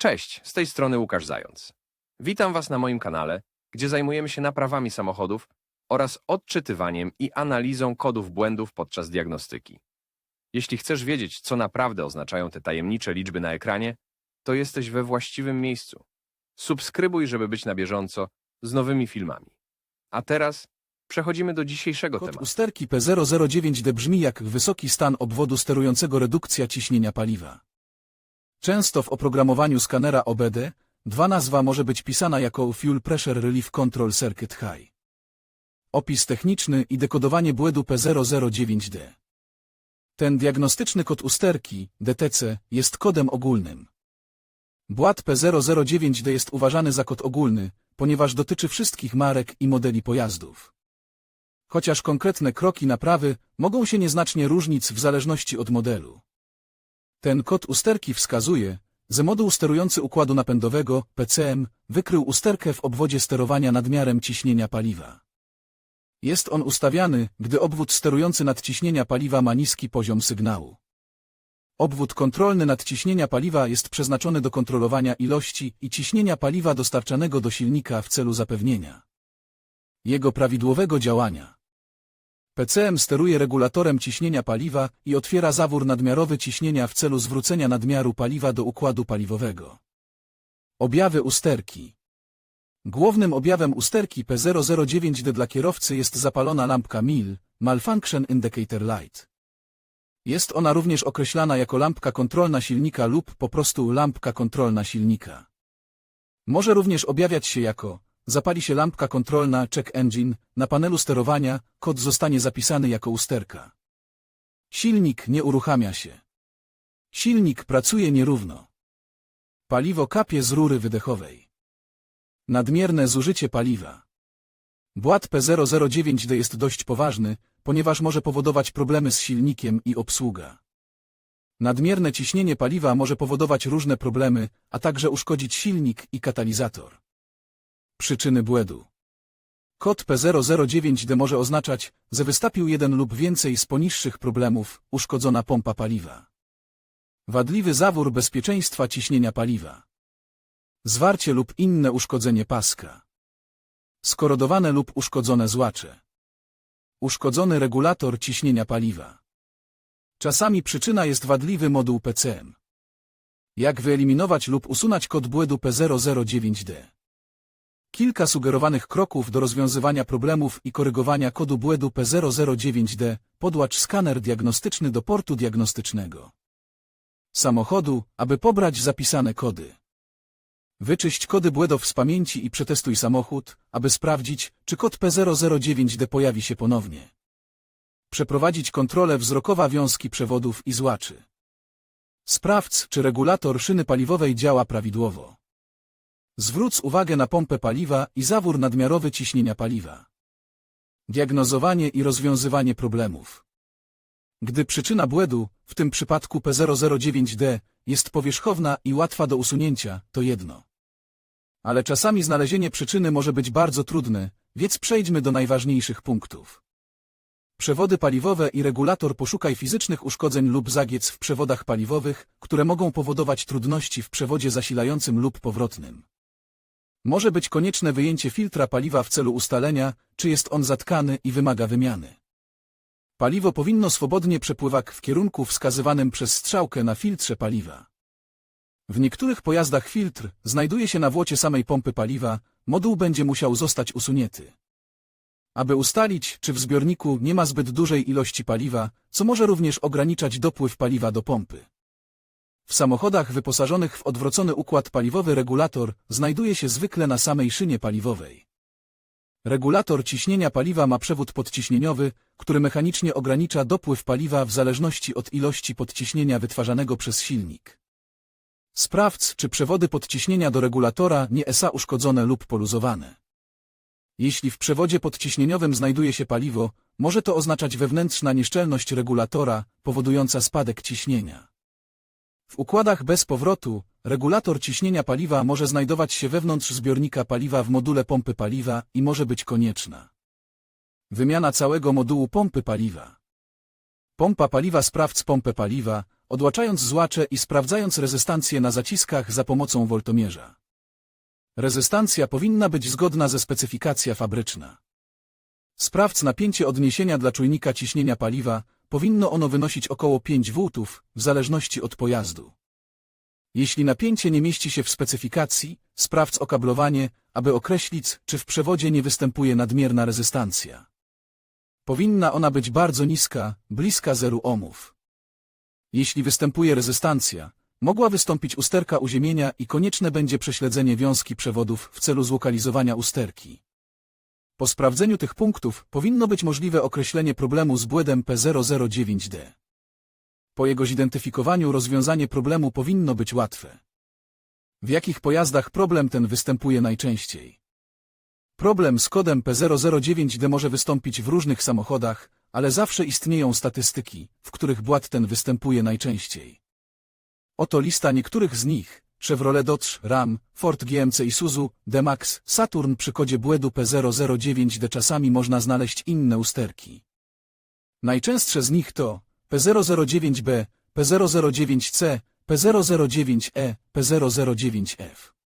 Cześć, z tej strony Łukasz Zając. Witam Was na moim kanale, gdzie zajmujemy się naprawami samochodów oraz odczytywaniem i analizą kodów błędów podczas diagnostyki. Jeśli chcesz wiedzieć, co naprawdę oznaczają te tajemnicze liczby na ekranie, to jesteś we właściwym miejscu. Subskrybuj, żeby być na bieżąco z nowymi filmami. A teraz przechodzimy do dzisiejszego Kod tematu. usterki P009D brzmi jak wysoki stan obwodu sterującego redukcja ciśnienia paliwa. Często w oprogramowaniu skanera OBD dwa nazwa może być pisana jako Fuel Pressure Relief Control Circuit High. Opis techniczny i dekodowanie błędu P009D. Ten diagnostyczny kod usterki, DTC, jest kodem ogólnym. Bład P009D jest uważany za kod ogólny, ponieważ dotyczy wszystkich marek i modeli pojazdów. Chociaż konkretne kroki naprawy mogą się nieznacznie różnić w zależności od modelu. Ten kod usterki wskazuje, że moduł sterujący układu napędowego, PCM, wykrył usterkę w obwodzie sterowania nadmiarem ciśnienia paliwa. Jest on ustawiany, gdy obwód sterujący nadciśnienia paliwa ma niski poziom sygnału. Obwód kontrolny nadciśnienia paliwa jest przeznaczony do kontrolowania ilości i ciśnienia paliwa dostarczanego do silnika w celu zapewnienia jego prawidłowego działania. PCM steruje regulatorem ciśnienia paliwa i otwiera zawór nadmiarowy ciśnienia w celu zwrócenia nadmiaru paliwa do układu paliwowego. Objawy usterki Głównym objawem usterki P009D dla kierowcy jest zapalona lampka MIL, Malfunction Indicator Light. Jest ona również określana jako lampka kontrolna silnika lub po prostu lampka kontrolna silnika. Może również objawiać się jako Zapali się lampka kontrolna Check Engine, na panelu sterowania kod zostanie zapisany jako usterka. Silnik nie uruchamia się. Silnik pracuje nierówno. Paliwo kapie z rury wydechowej. Nadmierne zużycie paliwa. Bład P009D jest dość poważny, ponieważ może powodować problemy z silnikiem i obsługa. Nadmierne ciśnienie paliwa może powodować różne problemy, a także uszkodzić silnik i katalizator. Przyczyny błędu. Kod P009D może oznaczać, że wystąpił jeden lub więcej z poniższych problemów, uszkodzona pompa paliwa. Wadliwy zawór bezpieczeństwa ciśnienia paliwa. Zwarcie lub inne uszkodzenie paska. Skorodowane lub uszkodzone złacze. Uszkodzony regulator ciśnienia paliwa. Czasami przyczyna jest wadliwy moduł PCM. Jak wyeliminować lub usunąć kod błędu P009D? Kilka sugerowanych kroków do rozwiązywania problemów i korygowania kodu błędu P009D, podłącz skaner diagnostyczny do portu diagnostycznego samochodu, aby pobrać zapisane kody. Wyczyść kody błędów z pamięci i przetestuj samochód, aby sprawdzić, czy kod P009D pojawi się ponownie. Przeprowadzić kontrolę wzrokowa wiązki przewodów i złaczy. Sprawdź, czy regulator szyny paliwowej działa prawidłowo. Zwróć uwagę na pompę paliwa i zawór nadmiarowy ciśnienia paliwa. Diagnozowanie i rozwiązywanie problemów. Gdy przyczyna błędu, w tym przypadku P009D, jest powierzchowna i łatwa do usunięcia, to jedno. Ale czasami znalezienie przyczyny może być bardzo trudne, więc przejdźmy do najważniejszych punktów. Przewody paliwowe i regulator poszukaj fizycznych uszkodzeń lub zagiec w przewodach paliwowych, które mogą powodować trudności w przewodzie zasilającym lub powrotnym. Może być konieczne wyjęcie filtra paliwa w celu ustalenia, czy jest on zatkany i wymaga wymiany. Paliwo powinno swobodnie przepływać w kierunku wskazywanym przez strzałkę na filtrze paliwa. W niektórych pojazdach filtr znajduje się na włocie samej pompy paliwa, moduł będzie musiał zostać usunięty. Aby ustalić, czy w zbiorniku nie ma zbyt dużej ilości paliwa, co może również ograniczać dopływ paliwa do pompy. W samochodach wyposażonych w odwrócony układ paliwowy regulator znajduje się zwykle na samej szynie paliwowej. Regulator ciśnienia paliwa ma przewód podciśnieniowy, który mechanicznie ogranicza dopływ paliwa w zależności od ilości podciśnienia wytwarzanego przez silnik. Sprawdź, czy przewody podciśnienia do regulatora nie są uszkodzone lub poluzowane. Jeśli w przewodzie podciśnieniowym znajduje się paliwo, może to oznaczać wewnętrzna nieszczelność regulatora, powodująca spadek ciśnienia. Układach bez powrotu, regulator ciśnienia paliwa może znajdować się wewnątrz zbiornika paliwa w module pompy paliwa i może być konieczna. Wymiana całego modułu pompy paliwa. Pompa paliwa sprawdź pompę paliwa, odłaczając złacze i sprawdzając rezystancję na zaciskach za pomocą woltomierza. Rezystancja powinna być zgodna ze specyfikacja fabryczna. Sprawdź napięcie odniesienia dla czujnika ciśnienia paliwa, powinno ono wynosić około 5 V w zależności od pojazdu. Jeśli napięcie nie mieści się w specyfikacji, sprawdź okablowanie, aby określić, czy w przewodzie nie występuje nadmierna rezystancja. Powinna ona być bardzo niska, bliska zeru ohmów. Jeśli występuje rezystancja, mogła wystąpić usterka uziemienia i konieczne będzie prześledzenie wiązki przewodów w celu zlokalizowania usterki. Po sprawdzeniu tych punktów powinno być możliwe określenie problemu z błędem P009D. Po jego zidentyfikowaniu rozwiązanie problemu powinno być łatwe. W jakich pojazdach problem ten występuje najczęściej? Problem z kodem P009D może wystąpić w różnych samochodach, ale zawsze istnieją statystyki, w których błąd ten występuje najczęściej. Oto lista niektórych z nich. Chevrolet Dodge, Ram, Ford GMC Isuzu, D-Max, Saturn przy kodzie błędu P009D czasami można znaleźć inne usterki. Najczęstsze z nich to P009B, P009C, P009E, P009F.